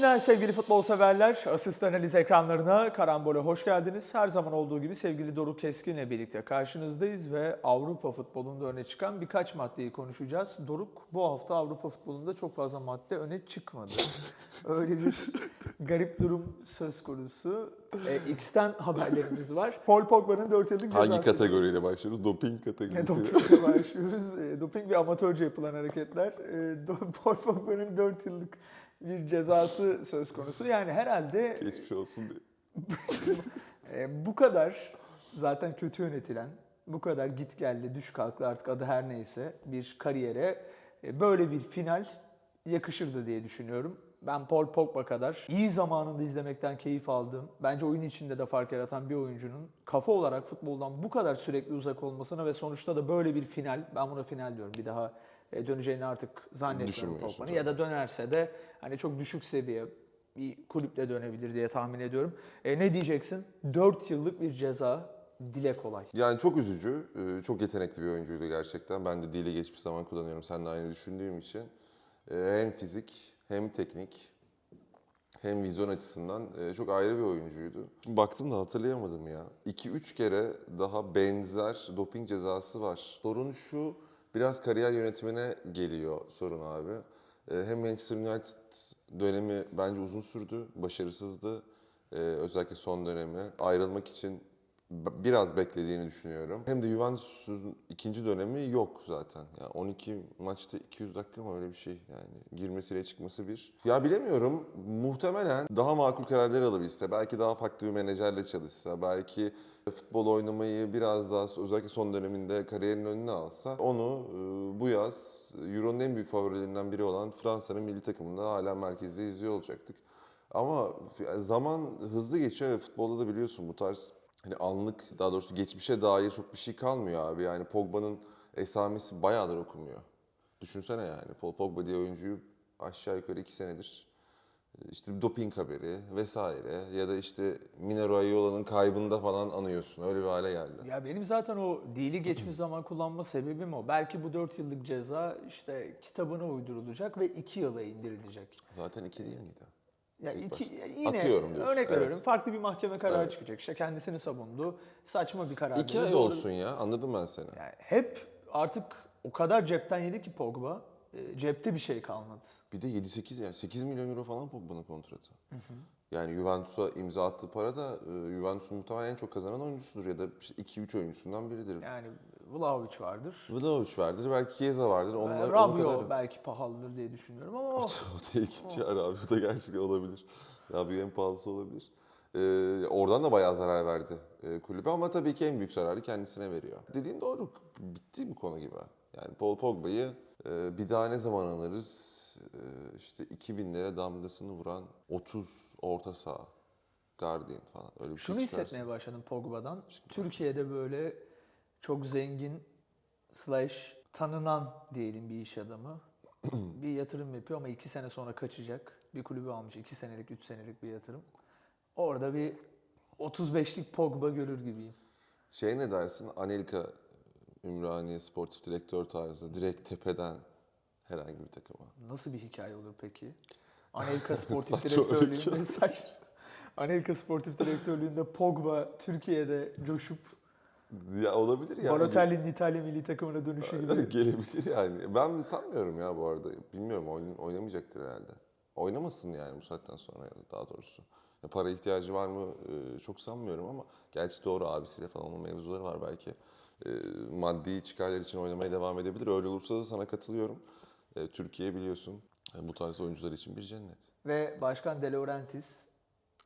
Günler sevgili futbol severler. Asist analiz ekranlarına Karambol'e hoş geldiniz. Her zaman olduğu gibi sevgili Doruk Keskin'le birlikte karşınızdayız ve Avrupa futbolunda öne çıkan birkaç maddeyi konuşacağız. Doruk bu hafta Avrupa futbolunda çok fazla madde öne çıkmadı. Öyle bir garip durum söz konusu. E, X'ten haberlerimiz var. Paul Pogba'nın 4 yıllık cezası. Hangi kategoriyle başlıyoruz? Doping kategorisiyle. Dopingle başlıyoruz. E, Doping ve amatörce yapılan hareketler. E, Do- Paul Pogba'nın 4 yıllık bir cezası söz konusu. Yani herhalde Geçmiş olsun diye. e, bu kadar zaten kötü yönetilen, bu kadar git geldi, düş kalklı artık adı her neyse bir kariyere e, böyle bir final yakışırdı diye düşünüyorum. Ben Paul Pogba kadar iyi zamanında izlemekten keyif aldığım, bence oyun içinde de fark yaratan bir oyuncunun kafa olarak futboldan bu kadar sürekli uzak olmasına ve sonuçta da böyle bir final, ben buna final diyorum bir daha e, döneceğini artık zannetmiyorum Pogba'nın. Ya da dönerse de hani çok düşük seviye bir kulüple dönebilir diye tahmin ediyorum. E, ne diyeceksin? 4 yıllık bir ceza dile kolay. Yani çok üzücü, e, çok yetenekli bir oyuncuydu gerçekten. Ben de dili geçmiş zaman kullanıyorum seninle aynı düşündüğüm için. E, Hem fizik hem teknik hem vizyon açısından e, çok ayrı bir oyuncuydu. Baktım da hatırlayamadım ya. 2-3 kere daha benzer doping cezası var. Sorun şu, biraz kariyer yönetimine geliyor sorun abi. E, Hem Manchester United dönemi bence uzun sürdü, başarısızdı. E, özellikle son dönemi. Ayrılmak için biraz beklediğini düşünüyorum. Hem de Juventus'un ikinci dönemi yok zaten. Yani 12 maçta 200 dakika mı öyle bir şey yani. Girmesiyle çıkması bir. Ya bilemiyorum. Muhtemelen daha makul kararlar alabilse, belki daha farklı bir menajerle çalışsa, belki futbol oynamayı biraz daha özellikle son döneminde kariyerin önüne alsa onu e, bu yaz Euro'nun en büyük favorilerinden biri olan Fransa'nın milli takımında hala merkezde izliyor olacaktık. Ama zaman hızlı geçiyor ve futbolda da biliyorsun bu tarz hani anlık daha doğrusu geçmişe dair çok bir şey kalmıyor abi. Yani Pogba'nın esamesi bayağıdır okunmuyor. Düşünsene yani Paul Pogba diye oyuncuyu aşağı yukarı iki senedir işte doping haberi vesaire ya da işte Mino Raiola'nın kaybında falan anıyorsun. Öyle bir hale geldi. Ya benim zaten o dili geçmiş zaman kullanma sebebim o. Belki bu 4 yıllık ceza işte kitabına uydurulacak ve 2 yıla indirilecek. Zaten iki değil miydi? Ya iki, yine Atıyorum diyorsun, örnek evet. veriyorum. Farklı bir mahkeme kararı Evet. çıkacak. İşte kendisini savundu. Saçma bir karar. İki ay olsun ya anladım ben seni. Yani hep artık o kadar cepten yedi ki Pogba. e, Cepte bir şey kalmadı. Bir de 7-8 yani 8 milyon euro falan Pogba'nın kontratı. Yani Juventus'a imza attığı para da e, Juventus'un muhtemelen en çok kazanan oyuncusudur ya da işte 2-3 oyuncusundan biridir. Yani Vlahovic vardır. Vlahovic vardır, belki Chiesa vardır. Onlar Onlar, o Rabio kadar... belki pahalıdır diye düşünüyorum ama o- O da ikinci ara abi. O da gerçekten olabilir. Rabio en pahalısı olabilir. Ee, oradan da bayağı zarar verdi e, kulübe ama tabii ki en büyük zararı kendisine veriyor. Dediğin doğru. Bitti bu konu gibi. Yani Paul Pogba'yı e, bir daha ne zaman alırız? E, işte 2000'lere damgasını vuran 30 orta saha. Guardian falan öyle bir şunu şey çıkarsa. hissetmeye başladım Pogba'dan. Türkiye'de böyle çok zengin slash tanınan diyelim bir iş adamı. bir yatırım yapıyor ama iki sene sonra kaçacak. Bir kulübü almış iki senelik, üç senelik bir yatırım. Orada bir 35'lik Pogba görür gibiyim. Şey ne dersin? Anelka Ümraniye sportif direktör tarzı direkt tepeden herhangi bir takıma. Nasıl bir hikaye olur peki? Anelka Sportif Direktörlüğünde saç. Anelka Sportif Direktörlüğünde Pogba Türkiye'de coşup Ya olabilir yani. Balotelli'nin İtalya milli takımına dönüşü gibi. Gelebilir yani. Ben sanmıyorum ya bu arada. Bilmiyorum oyn- oynamayacaktır herhalde. Oynamasın yani bu saatten sonra ya da daha doğrusu. Ya para ihtiyacı var mı Ee, çok sanmıyorum ama gerçi doğru abisiyle falan onun mevzuları var belki. Ee, maddi çıkarlar için oynamaya devam edebilir. Öyle olursa da sana katılıyorum. Ee, Türkiye biliyorsun bu tarz oyuncular için bir cennet. Ve Başkan De Laurentiis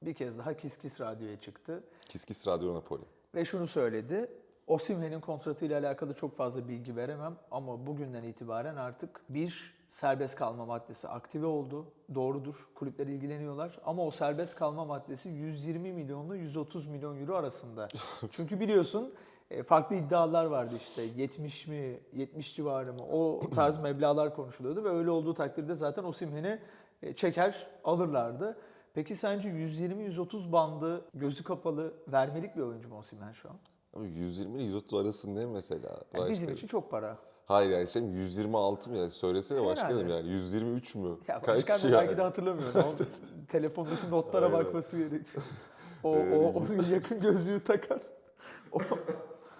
bir kez daha Kiss Radyo'ya çıktı. Kiskis Radyo Napoli. Ve şunu söyledi. Osimhen'in kontratıyla alakalı çok fazla bilgi veremem ama bugünden itibaren artık bir serbest kalma maddesi aktive oldu. Doğrudur. Kulüpler ilgileniyorlar ama o serbest kalma maddesi 120 milyonla 130 milyon euro arasında. Çünkü biliyorsun e, farklı iddialar vardı işte 70 mi 70 civarı mı o tarz meblağlar konuşuluyordu ve öyle olduğu takdirde zaten Osimhen'i e, çeker alırlardı. Peki sence 120-130 bandı gözü kapalı vermelik bir oyuncu mu Osimhen şu an? Ama 120 ile 130 arası ne mesela? Yani bizim Başka- için çok para. Hayır yani şey mi, 126 mı ya? Söylesene başkanım yani 123 mü? Ya Kaç başkan da belki de hatırlamıyor. O telefondaki notlara Aynen. bakması gerekiyor. O, Ee, o, o yakın gözlüğü takan. O,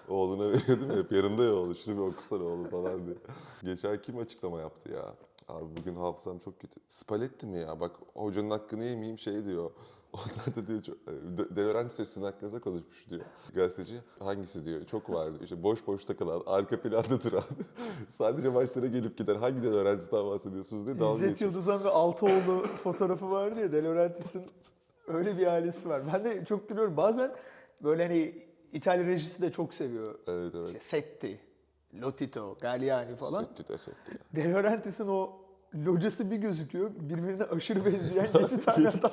Oğluna veriyordum ya hep yanında ya oğlu şunu bir okusana oğlum falan diye. Geçen kim açıklama yaptı ya? Abi bugün hafızam çok kötü. Spalletti mi ya? Bak hocanın hakkını yemeyeyim şey diyor. Onlar da diyor çok, De- De Laurentiis sizin hakkınızda konuşmuş diyor. Gazeteci hangisi diyor. Çok vardı. İşte boş boş takılan, arka planda duran, sadece maçlara gelip giden hangi De Laurentiis'ten bahsediyorsunuz diye dalga İzzet geçiyor. Yıldızan ve Altıoğlu fotoğrafı vardı ya. De Laurentiis'in öyle bir ailesi var. Ben de çok gülüyorum. Bazen böyle hani İtalya rejisi de çok seviyor. Evet evet. İşte Setti, Lotito, Galliani falan. Setti de ya. De Laurentiis'in o locası bir gözüküyor. Birbirine aşırı benzeyen yedi tane adam.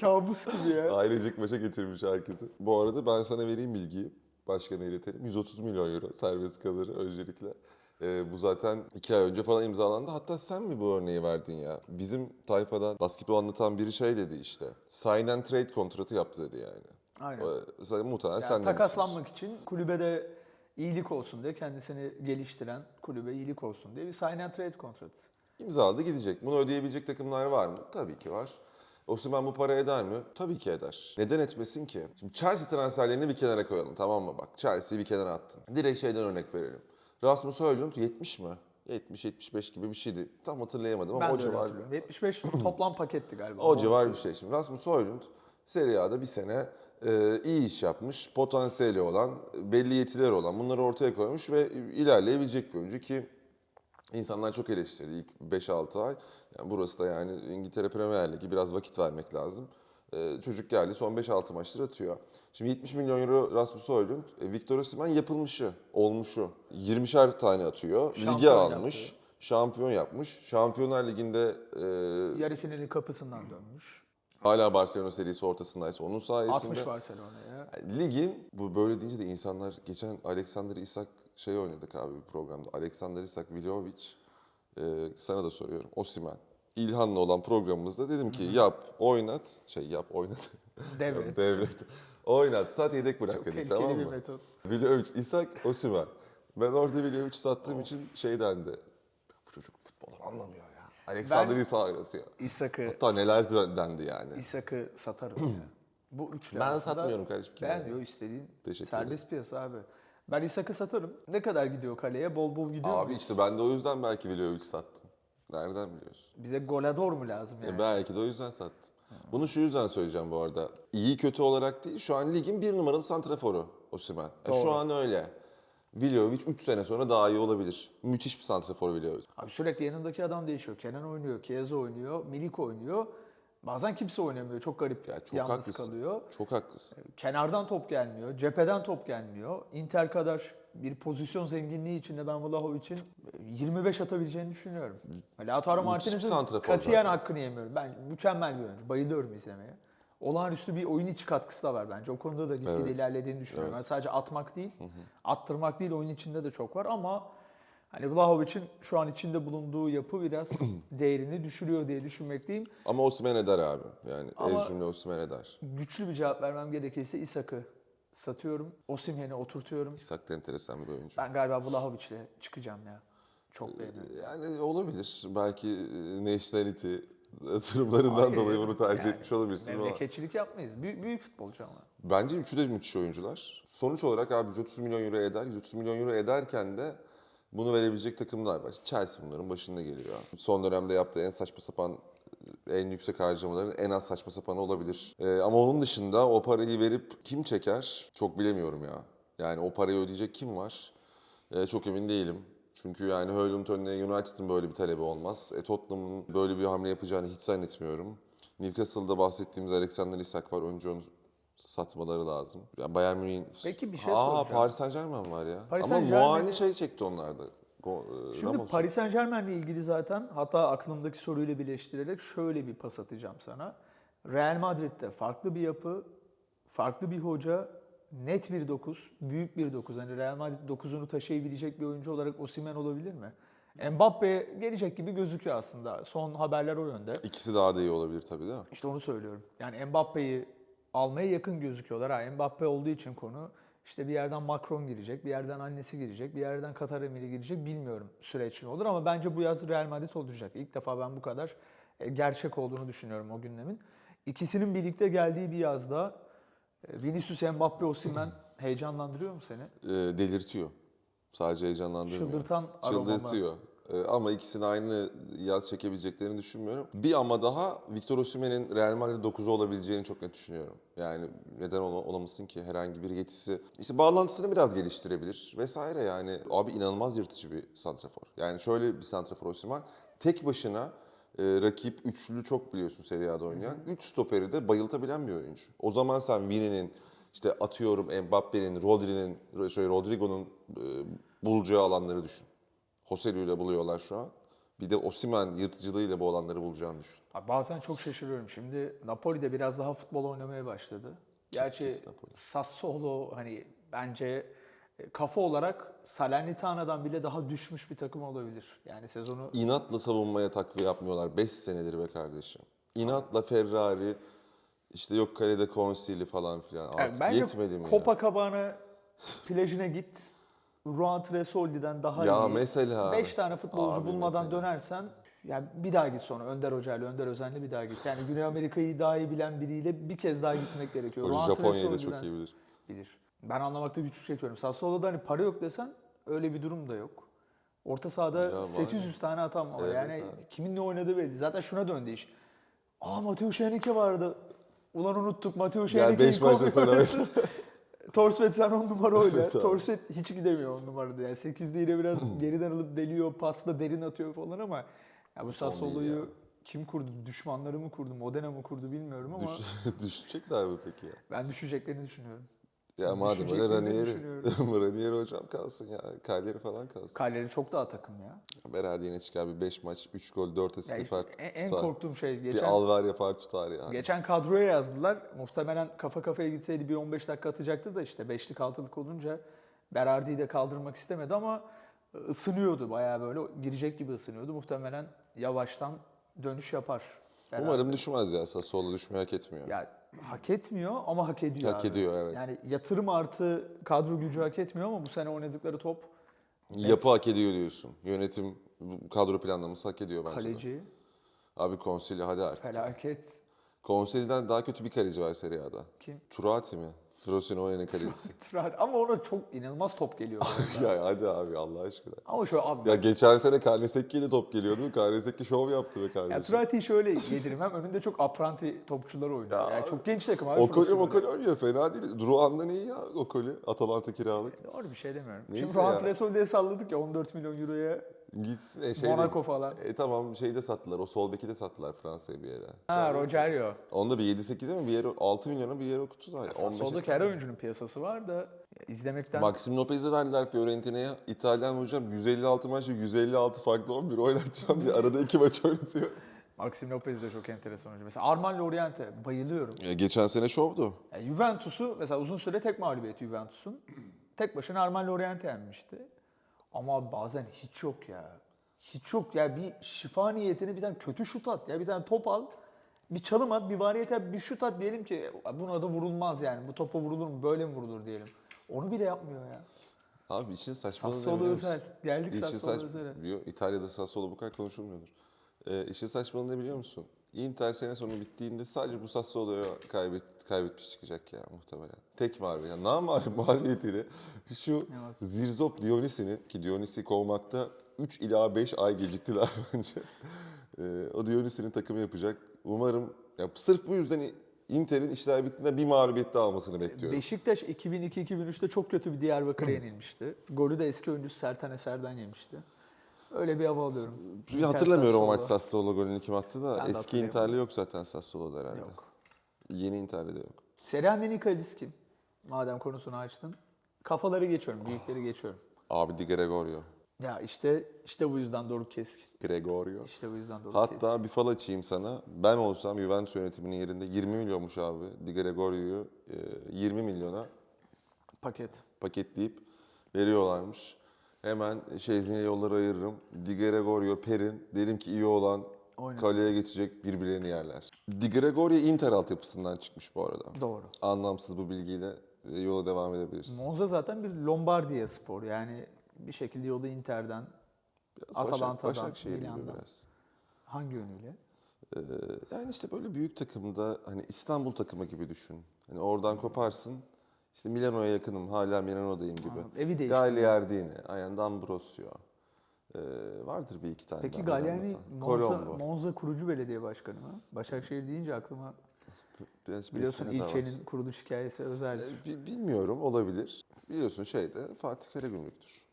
Kabus gibi ya. Ailecek maça getirmiş herkesi. Bu arada ben sana vereyim bilgiyi. Başkana iletelim. 130 milyon euro serbest kalır öncelikle. Ee, bu zaten iki ay önce falan imzalandı. Hatta sen mi bu örneği verdin ya? Bizim tayfadan basketbol anlatan biri şey dedi işte. Sign and trade kontratı yaptı dedi yani. Aynen. Zaten muhtemelen Yani sen takaslanmak için kulübede iyilik olsun diye kendisini geliştiren kulübe iyilik olsun diye bir sign and trade kontratı. İmzaladı gidecek. Bunu ödeyebilecek takımlar var mı? Tabii ki var. Osimhen bu para eder mi? Tabii ki eder. Neden etmesin ki? Şimdi Chelsea transferlerini bir kenara koyalım tamam mı bak? Chelsea'yi bir kenara attın. Direkt şeyden örnek verelim. Rasmus Højlund 70 mi? 70-75 gibi bir şeydi. Tam hatırlayamadım ama Ben o civar, hatırlıyorum. 75 toplam paketti galiba. o civar bir şey. Şimdi Rasmus Højlund Serie A'da bir sene iyi iş yapmış, potansiyeli olan, belli yetileri olan bunları ortaya koymuş ve ilerleyebilecek bir oyuncu ki İnsanlar çok eleştirdi ilk 5-6 ay. Yani burası da yani İngiltere Premier Ligi biraz vakit vermek lazım. Ee, çocuk geldi son 5-6 maçtır atıyor. Şimdi 70 milyon euro Rasmus Højlund, e, Victor Osimhen yapılmışı, olmuşu. 20'şer tane atıyor. Lige Şampiyon almış, yaptı. şampiyon yapmış. Şampiyonlar Ligi'nde e, Yarı finalin kapısından dönmüş. Hala Barcelona serisi ortasındaysa onun sayesinde. 60 Barcelona'ya. Yani Ligin bu böyle deyince de insanlar geçen Alexander Isak şey oynadık abi bir programda. Alexander Isak Viljovic e, sana da soruyorum. Osimen. İlhan'la olan programımızda dedim ki yap, oynat. Şey yap, oynat. Devret. Devlet. Oynat, sat yedek bırak Çok dedik tamam bir mı? metot. Viljovic, Isak, Osimen. Ben orada Viljovic sattığım için şey dendi. Bu çocuk futbol anlamıyor ya. Alexander Isak oynatıyor. İshak'ı Hatta neler dendi yani. İshak'ı satarım ya. Bu üçlü Ben arasında satmıyorum kardeşim. Ben diyor istediğin Teşekkür serbest piyasa abi. Ben İshak'ı satarım. Ne kadar gidiyor kaleye? Bol bol gidiyor Abi mu? işte ben de o yüzden belki Viljovic sattım. Nereden biliyorsun? Bize golador mu lazım yani? E belki de o yüzden sattım. Bunu şu yüzden söyleyeceğim bu arada. İyi kötü olarak değil, şu an ligin bir numaralı santraforu Osimhen. E Doğru. şu an öyle. Viljovic 3 sene sonra daha iyi olabilir. Müthiş bir santrafor Viljovic. Abi sürekli yanındaki adam değişiyor. Kenan oynuyor, Chiesa oynuyor, Milik oynuyor. Bazen kimse oynamıyor. Çok garip Ya çok yalnız haklısın. kalıyor. Çok haklısın. Kenardan top gelmiyor, cepheden top gelmiyor. Inter kadar bir pozisyon zenginliği içinde ben Vlahovic'in 25 atabileceğini düşünüyorum. Lautaro Martinez'in katiyen zaten. hakkını yemiyorum. Ben mükemmel bir oyuncu. Bayılıyorum izlemeye. Olağanüstü bir oyun içi katkısı da var bence. O konuda da gitgide Evet. ilerlediğini düşünüyorum. Evet. Yani sadece atmak değil, attırmak değil oyun içinde de çok var ama hani Vlahovic'in şu an içinde bulunduğu yapı biraz değerini düşürüyor diye düşünmekteyim. Ama Osimhen eder abi. Yani Ama- ez cümle Osimhen eder. Güçlü bir cevap vermem gerekirse Isak'ı satıyorum. Osimhen'i oturtuyorum. İshak da enteresan bir oyuncu. Ben galiba Vlahovic'le çıkacağım ya. Çok beğeniyorum. Yani olabilir. Belki e, nationality durumlarından Hayır, dolayı bunu tercih yani etmiş olabilirsin ama Memleketçilik yapmayız. Büyük, büyük futbolcu ama. Bence üçü de müthiş oyuncular. Sonuç olarak abi 130 milyon euro eder. 130 milyon euro ederken de bunu verebilecek takımlar var. Chelsea bunların başında geliyor. Son dönemde yaptığı en saçma sapan en yüksek harcamaların en az saçma sapanı olabilir. Ee, ama onun dışında o parayı verip kim çeker çok bilemiyorum ya. Yani o parayı ödeyecek kim var? Ee, çok emin değilim. Çünkü yani Højlund önüne United'ın böyle bir talebi olmaz. E, Tottenham'ın böyle bir hamle yapacağını hiç zannetmiyorum. Newcastle'da bahsettiğimiz Alexander Isak var. Önce onu satmaları lazım. Ya Bayern Münih'in... Peki bir şey Aa, soracağım. Paris Saint Germain var ya. Paris Ama Muani şey çekti onlarda. Go- e, Şimdi Ramos. Paris Saint Germain'le ilgili zaten hatta aklımdaki soruyla birleştirerek şöyle bir pas atacağım sana. Real Madrid'de farklı bir yapı, farklı bir hoca, net bir 9, büyük bir 9. Hani Real Madrid 9'unu taşıyabilecek bir oyuncu olarak Osimhen olabilir mi? Mbappe gelecek gibi gözüküyor aslında. Son haberler o yönde. İkisi daha da iyi olabilir tabii değil mi? İşte onu söylüyorum. Yani Mbappe'yi almaya yakın gözüküyorlar. Ha, Mbappe olduğu için konu İşte bir yerden Macron girecek, bir yerden annesi girecek, bir yerden Katar emiri girecek bilmiyorum süreç ne olur ama bence bu yaz Real Madrid olacak. İlk defa ben bu kadar e, gerçek olduğunu düşünüyorum o gündemin. İkisinin birlikte geldiği bir yazda Vinicius, Mbappe, Osimhen heyecanlandırıyor mu seni? Ee, delirtiyor. Sadece heyecanlandırmıyor. Çıldırtan? Çıldırtıyor. Ee, ama ikisini aynı yaz çekebileceklerini düşünmüyorum. Bir ama daha Victor Osimhen'in Real Madrid 9'u olabileceğini çok net düşünüyorum. Yani neden ola- olamasın ki herhangi bir yetisi. İşte bağlantısını biraz geliştirebilir vesaire yani. Abi inanılmaz yırtıcı bir santrafor. Yani şöyle bir santrafor Osimhen. Tek başına e, rakip üçlü çok biliyorsun Serie A'da oynayan. Üç stoperi de bayıltabilen bir oyuncu. O zaman sen Vini'nin işte atıyorum Mbappe'nin, Rodri'nin, şey Rodrigo'nun e, bulacağı alanları düşün. Joselu ile buluyorlar şu an. Bir de Osimhen yırtıcılığıyla bu alanları bulacağını düşün. Abi bazen çok şaşırıyorum. Şimdi Napoli'de biraz daha futbol oynamaya başladı. Gerçi pis Napoli. Sassuolo hani bence kafa olarak Salernitana'dan bile daha düşmüş bir takım olabilir. Yani sezonu İnatla savunmaya takviye yapmıyorlar 5 senedir be kardeşim. İnatla Ferrari, işte yok kalede Consili falan filan. Yani Artık bence yetmedi mi ya? Copacabana plajına git. Juan Tresoldi'den daha Ya iyi. mesela 5 mesela- tane futbolcu Abi bulmadan mesela. dönersen yani bir daha git sonra Önder Hoca ile Önder Özen'le bir daha git. Yani Güney Amerika'yı daha iyi bilen biriyle bir kez daha gitmek gerekiyor. Japonya'yı da çok iyi bilir. bilir. Ben anlamakta güçlük çekiyorum. Sassuolo'da hani para yok desen öyle bir durum da yok. Orta sahada Ya var 800 tane atam var. Evet yani abi. kimin ne oynadığı belli. Zaten şuna döndü iş. Aa Mateo Şenike vardı. Ulan unuttuk Mateo Şenike'yi sana koymuyoruz. Torsvet sen on numara oyna. Evet. Torsvet hiç gidemiyor on numarada. Yani 8'de yine biraz geriden alıp deliyor, pasla derin atıyor falan ama ya bu Sassuolo'yu kim kurdu? Düşmanları mı kurdu? Modena mı kurdu bilmiyorum ama Düş, düşecekler mi peki ya? ben düşeceklerini düşünüyorum. Ya madem öyle Ranieri. Ranieri hocam kalsın ya. Kaleri falan kalsın. Kalleri çok daha takım ya. Berardi yine çıkar bir 5 maç, 3 gol, 4 Ya asist işte fark en, en tutar. korktuğum şey Bir geçen alver yapar tutar yani. geçen kadroya yazdılar. Muhtemelen kafa kafaya gitseydi bir 15 dakika atacaktı da işte beşlik altılık olunca Berardi'yi de kaldırmak istemedi ama ısınıyordu bayağı böyle girecek gibi ısınıyordu. Muhtemelen yavaştan dönüş yapar. Berardi. Umarım düşmez ya. Sassuolo düşmeyi hak etmiyor. Ya hak etmiyor ama hak ediyor hak abi. ediyor evet. Yani yatırım artı kadro gücü hak etmiyor ama bu sene oynadıkları top Yapı hak ediyor diyorsun. Yönetim, kadro planlaması hak ediyor bence de. kaleci Abi Konsili hadi artık. felaket. Konsili'den daha kötü bir kaleci var Serie A'da. Kim? Turati mi? Frosinone'nin kalecisi. Ama ona çok inanılmaz top geliyor. ya hadi abi Allah aşkına. ama şöyle abi Ya geçen sene Karnesekki'ye de top geliyordu. Karnesekki şov yaptı be Ya kardeşim. Trati'yi şöyle yedirmem. Önünde çok apranti topçular oynuyor. Ya yani çok genç takım abi. Okoli Frosinone. Mokoli oynuyor fena değil. Druan'dan iyi ya Okoli. Atalanta kiralık. Doğru bir şey demiyorum. Neyse Şimdi Juan ya. Tresoldi'ye salladık ya 14 milyon euroya Gitsin e, şey Monaco falan. E tamam şeyi de sattılar. O sol beki de sattılar Fransa'ya bir yere. Ha Rogerio. Onda bir 7-8'e mi bir yere 6 milyona bir yere okuttular. Sassuolo'daki her oyuncunun piyasası var da izlemekten Maxim Lopez'i verdiler Fiorentina'ya. İtalyan hocam 156 maçta 156 farklı 11 oynatacağım diye arada iki maç oynatıyor. Maxim Lopez de çok enteresan oyuncu. Mesela Armand Loriente bayılıyorum. Ya geçen sene şovdu. Yani Juventus'u mesela uzun süre tek mağlubiyeti Juventus'un. Tek başına Armand Loriente yenmişti. Ama bazen hiç yok ya. Hiç yok ya. Bir şifa niyetine bir tane kötü şut at ya. Bir tane top al. Bir çalım at, bir variyete bir şut at diyelim ki buna da vurulmaz yani. Bu topa vurulur mu, böyle mi vurulur diyelim. Onu bile yapmıyor ya. Abi işin saçmalığını Sassuolo özel. Geldik Sassuolo saç... özel. Biliyor, İtalya'da Sassuolo bu kadar konuşulmuyordur. Ee, işin saçmalığını biliyor musun? Inter sene sonu bittiğinde sadece bu Sassuolo'ya kaybet, kaybetmiş çıkacak ya muhtemelen. Tek mağlubi. Ya namağlup mağlubiyetiyle şu. Zirzop Dionisi'nin ki Dionisi kovmakta 3 ila 5 ay geciktiler bence. Ee, o Dionisi'nin takımı yapacak. Umarım ya sırf bu yüzden Inter'in işler bittiğinde bir mağlubiyet daha almasını bekliyorum. Beşiktaş 2002-2003'te çok kötü bir Diyarbakır'a yenilmişti. Golü de eski oyuncusu Sertan Eser'den yemişti. Öyle bir hava alıyorum. Bir hatırlamıyorum o maç Sassuolo. Sassuolo golünü kim attı da. Eski. Inter'li yok zaten Sassuolo'da herhalde. Yok. Yeni Inter'li de yok. Serie A'nın en iyi kalecisi kim? Madem konusunu açtın. Kafaları geçiyorum, büyükleri geçiyorum. Abi Di Gregorio. Ya işte işte bu yüzden doğru keskin. Gregorio. İşte bu yüzden doğru keskin. Hatta bir fal açayım sana. Ben olsam Juventus yönetiminin yerinde 20 milyonmuş abi. Di Gregorio'yu e, 20 milyona Paket. paketleyip veriyorlarmış. Hemen Şezni'ye yolları ayırırım. Di Gregorio, Perin. Derim ki iyi olan Oynasın. kaleye geçecek birbirlerini yerler. Di Gregorio Inter altyapısından çıkmış bu arada. Doğru. Anlamsız bu bilgiyle e, yola devam edebiliriz. Monza zaten bir Lombardiya spor yani bir şekilde yolu Inter'den Biraz Başak, Atalanta'dan, Başakşehir gibi Milan'dan. biraz. hangi yönüyle? Ee, yani işte böyle büyük takımda hani İstanbul takımı gibi düşün. Hani oradan koparsın. İşte Milano'ya yakınım, hala Milano'dayım gibi. Anladım. Evi değişti. Gagliardini, aynen D'Ambrosio. Ee, vardır bir iki tane Peki daha Milan'da Monza. Monza kurucu belediye başkanı mı? Başakşehir deyince aklıma Biraz biliyorsun var. ilçenin kuruluş hikayesi özeldir. Bi- bilmiyorum, olabilir. Biliyorsun şeyde Fatih Karagümrük'tür.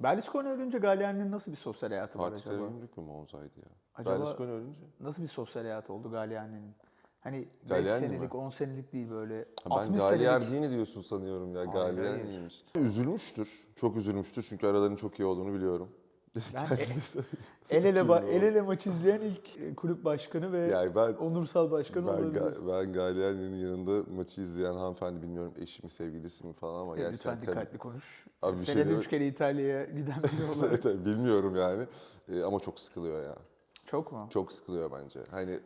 Berlusconi ölünce Galliani'nin nasıl bir sosyal hayatı var Fatih acaba? Karagümrük mü Monza'ydı ya? Acaba- Berlusconi ölünce. Nasıl bir sosyal hayatı oldu Galliani'nin? Hani 5 Galliani mi? senelik, 10 senelik değil böyle Ha, ben 60 senelik. Gagliardini diyorsun sanıyorum ya. Gagliardini'ymiş. Üzülmüştür. Çok üzülmüştür çünkü aralarının çok iyi olduğunu biliyorum. Ben söylüyor. el ele, el ele maç izleyen ilk e, kulüp başkanı ve Yani ben onursal başkanı ben, olabilir. Ga- ben Galliani'nin yanında maçı izleyen hanımefendi bilmiyorum eşi mi sevgilisi mi falan ama E, gerçekten Lütfen dikkatli konuş. Abi şey Senede deme- üç kere İtalya'ya giden biri olarak. Bilmiyorum yani. Ee, ama çok sıkılıyor ya. Çok mu? Çok sıkılıyor bence. Hani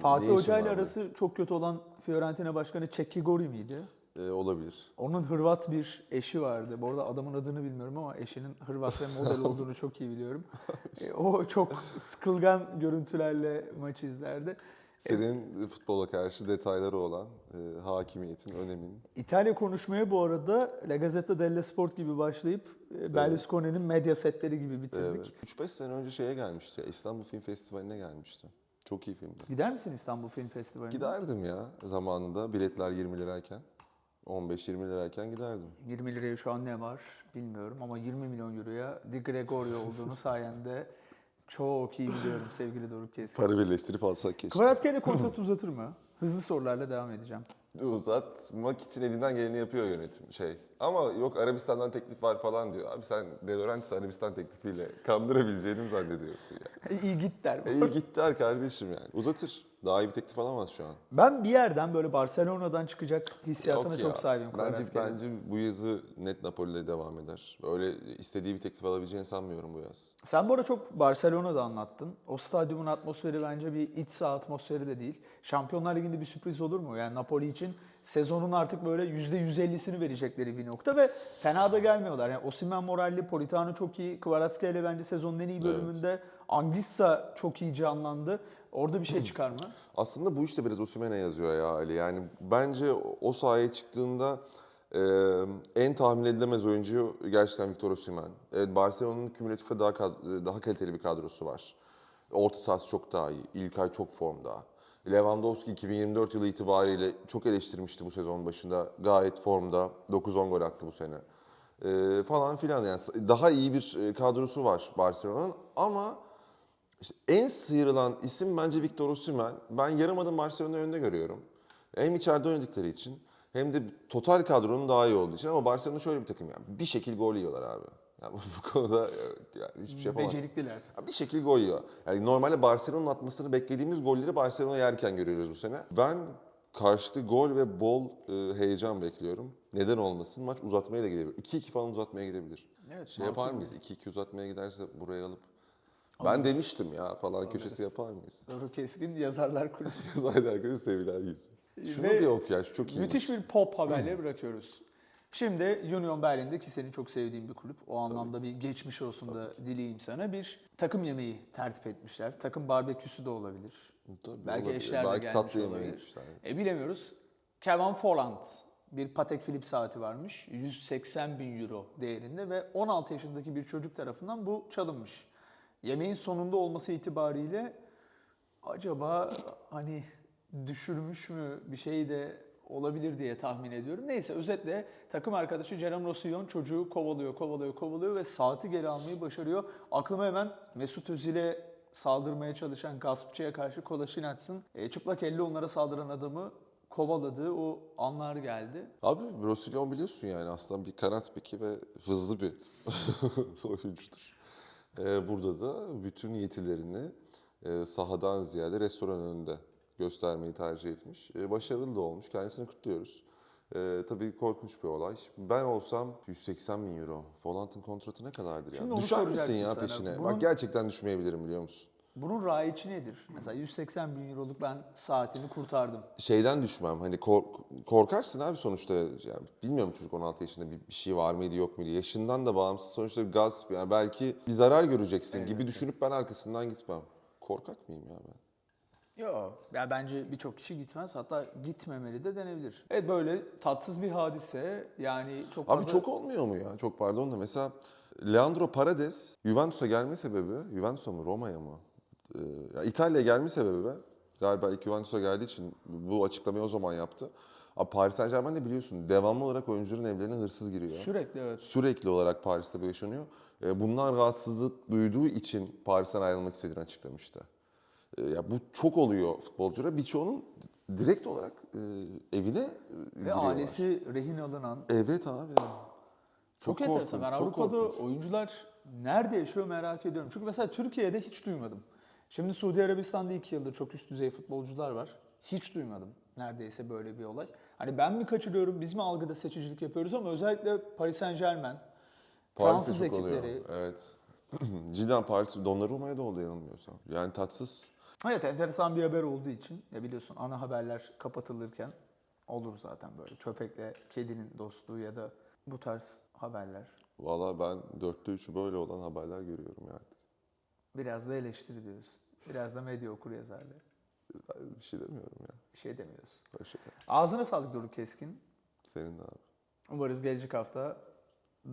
Fatih ne Hoca ile arası çok kötü olan Fiorentina Başkanı Çeki Gori miydi? Ee, olabilir. Onun Hırvat bir eşi vardı. Bu arada adamın adını bilmiyorum ama eşinin Hırvat ve model olduğunu çok iyi biliyorum. E, o çok sıkılgan görüntülerle maç izlerdi. Senin futbola karşı detayları olan e, hakimiyetin, öneminin. İtalya konuşmaya bu arada La Gazzetta dello Sport gibi başlayıp e, Berlusconi'nin medya setleri gibi bitirdik. Evet. 3-5 sene önce şeye gelmişti. İstanbul Film Festivali'ne gelmişti. Çok iyi filmdi. Gider misin İstanbul Film Festivali'ne? Giderdim ya zamanında. Biletler 20 lirayken. 15-20 lirayken giderdim. 20 liraya şu an ne var bilmiyorum ama 20 milyon euroya Di Gregorio olduğunu sayende çok iyi biliyorum sevgili Doruk Keskin. Para birleştirip alsak keşke. Kvaratskhelia kontrat uzatır mı? Hızlı sorularla devam edeceğim. Uzatmak için elinden geleni yapıyor yönetim şey. Ama yok Arabistan'dan teklif var falan diyor. Abi sen De Laurentiis Arabistan teklifiyle kandırabileceğini mi zannediyorsun ya? iyi git der. E iyi git der kardeşim yani. Uzatır. Daha iyi bir teklif alamaz şu an. Ben bir yerden böyle Barcelona'dan çıkacak hissiyatına Yok çok ya. sahibim Bence, bence bu yazı net Napoli'yle devam eder. Öyle istediği bir teklif alabileceğini sanmıyorum bu yaz. Sen bu arada çok Barcelona'da anlattın. O stadyumun atmosferi bence bir iç saha atmosferi de değil. Şampiyonlar Ligi'nde bir sürpriz olur mu? Yani Napoli için sezonun artık böyle %150'sini verecekleri bir nokta ve fena da gelmiyorlar. Yani Osimhen moralli, Politano çok iyi, Kvaratskhelia bence sezonun en iyi bölümünde. Angissa çok iyi canlandı. Orada bir şey çıkar mı? Aslında bu işte biraz Osimhen'e yazıyor ya Ali. Yani bence o sahaya çıktığında e, en tahmin edilemez oyuncu gerçekten Victor Osimhen. Evet, Barcelona'nın kümülatife daha daha kaliteli bir kadrosu var. Orta sahası çok daha iyi. İlkay çok formda. Lewandowski 2024 yılı itibariyle çok eleştirmişti bu sezon başında. Gayet formda. 9-10 gol attı bu sene. E, falan filan yani daha iyi bir e, kadrosu var Barcelona'nın ama işte en sıyrılan isim bence Victor Osimhen. Ben yarım adım Barcelona önde görüyorum. Hem içeride oynadıkları için hem de total kadronun daha iyi olduğu için ama Barcelona şöyle bir takım yani bir şekil gol yiyorlar abi. Yani bu konuda e, yani hiçbir şey yapamazsın. Becerikliler. Ya Bir şekil gol yiyor. Yani normalde Barcelona'nın atmasını beklediğimiz golleri Barcelona yerken görüyoruz bu sene. Ben karşılıklı gol ve bol e, heyecan bekliyorum. Neden olmasın? Maç uzatmaya da gidebilir. 2-2 falan uzatmaya gidebilir. Evet, Şey yapar mıyız? 2-2 uzatmaya giderse buraya alıp ben demiştim ya falan köşesi yapar mıyız? Doruk Keskin Yazarlar Kulübü. Zaten arkadaşlar seviler gitsin. Şunu Ve bir oku ya şu çok iyi. Müthiş bir pop haberle bırakıyoruz. Şimdi Union Berlin'de ki senin çok sevdiğin bir kulüp. O anlamda bir geçmiş olsun da dileyeyim sana. Bir takım yemeği tertip etmişler. Takım barbeküsü de olabilir. Tabii Belki olabilir. eşlerle Belki gelmiş tatlı olabilir. gitmişler. E bilemiyoruz. Kevin Folland bir Patek Philippe saati varmış. 180 bin euro değerinde ve 16 yaşındaki bir çocuk tarafından bu çalınmış. Yemeğin sonunda olması itibariyle acaba hani düşürmüş mü bir şey de olabilir diye tahmin ediyorum. Neyse özetle takım arkadaşı Jerome Rossillon çocuğu kovalıyor, kovalıyor, kovalıyor ve saati geri almayı başarıyor. Aklıma hemen Mesut Özil'e saldırmaya çalışan gaspçıya karşı Kolaşinacs'ın e, çıplak elle onlara saldıran adamı kovaladığı o anlar geldi. Abi Rossillon biliyorsun yani aslında bir kanat beki ve hızlı bir oyuncudur. Ee, burada da bütün yetilerini e, sahadan ziyade restoran önünde göstermeyi tercih etmiş. E, başarılı da olmuş. Kendisini kutluyoruz. E, tabii korkunç bir olay. Ben olsam 180 bin euro. Volantin kontratı ne kadardır ya? Şimdi onu Düşer misin soracaktım ya sana. peşine? Bunun- Bak gerçekten düşmeyebilirim biliyor musun? Bunun raiçi nedir? Mesela 180 bin euroluk ben saatimi kurtardım. Şeyden düşmem hani kork- korkarsın abi sonuçta yani bilmiyorum çocuk 16 yaşında bir, bir şey var mıydı yok muydu yaşından da bağımsız sonuçta gasp yani belki bir zarar göreceksin gibi düşünüp ben arkasından gitmem. Korkak mıyım ya ben? Yok. Ya bence birçok kişi gitmez. Hatta gitmemeli de denebilir. Evet böyle tatsız bir hadise. Yani çok Abi fazla... çok olmuyor mu ya? Çok pardon da mesela Leandro Paredes Juventus'a gelme sebebi, Juventus'a mı Roma'ya mı? Ee, ya İtalya'ya gelme sebebi galiba ilk Juventus'a geldiği için bu açıklamayı o zaman yaptı. Abi Paris Saint Germain de biliyorsun devamlı olarak oyuncuların evlerine hırsız giriyor. Sürekli evet. Sürekli olarak Paris'te bu yaşanıyor. Ee, Bundan rahatsızlık duyduğu için Paris'ten ayrılmak istediğini açıklamıştı. Ee, Ya bu çok oluyor futbolculara. Birçoğunun direkt olarak e, evine e, Ve giriyorlar. ailesi rehin alınan. Evet abi. Çok, Çok enteresan. Ben çok Avrupa'da korkunç. oyuncular nerede yaşıyor merak ediyorum. Çünkü mesela Türkiye'de hiç duymadım. Şimdi Suudi Arabistan'da iki yıldır çok üst düzey futbolcular var. Hiç duymadım neredeyse böyle bir olay. Hani ben mi kaçırıyorum, biz mi algıda seçicilik yapıyoruz ama özellikle Paris Saint Germain, Paris'te Fransız çok oluyor. ekipleri. Evet. Cidden Paris, Donnarumma'ya da oldu yanılmıyorsam. Yani tatsız. Evet enteresan bir haber olduğu için ya biliyorsun ana haberler kapatılırken olur zaten böyle köpekle kedinin dostluğu ya da bu tarz haberler. Valla ben dörtte üçü böyle olan haberler görüyorum yani. Biraz da eleştiri diyoruz. Biraz da medya okur yazarlar. Bir şey demiyorum ya. Bir şey demiyoruz. Hoşçakal. Ağzına sağlık Doruk Keskin. Senin de abi. Umarız gelecek hafta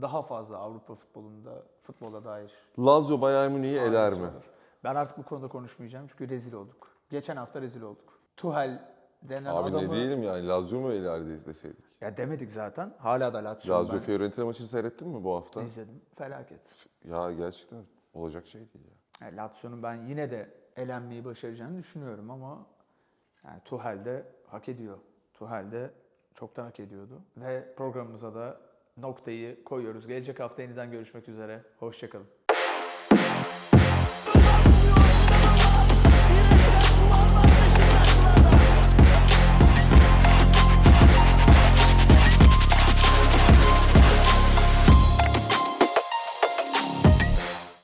daha fazla Avrupa futbolunda, futbola dair Lazio Bayern Münih'i eler hadise mi? olur. Ben artık bu konuda konuşmayacağım çünkü rezil olduk. Geçen hafta rezil olduk. Tuhel denen Abi adamı... ne diyelim yani Lazio mu eler diye deseydik. Ya demedik zaten. Hala da Lazio. Lazio ben Fiorentina maçını seyrettin mi bu hafta? izledim. Felaket. Ya gerçekten olacak şey değil ya. Yani Lazio'nun ben yine de elenmeyi başaracağını düşünüyorum ama yani Tuhel de hak ediyor. Tuhel de çoktan hak ediyordu. Ve programımıza da noktayı koyuyoruz. Gelecek hafta yeniden görüşmek üzere. Hoşçakalın.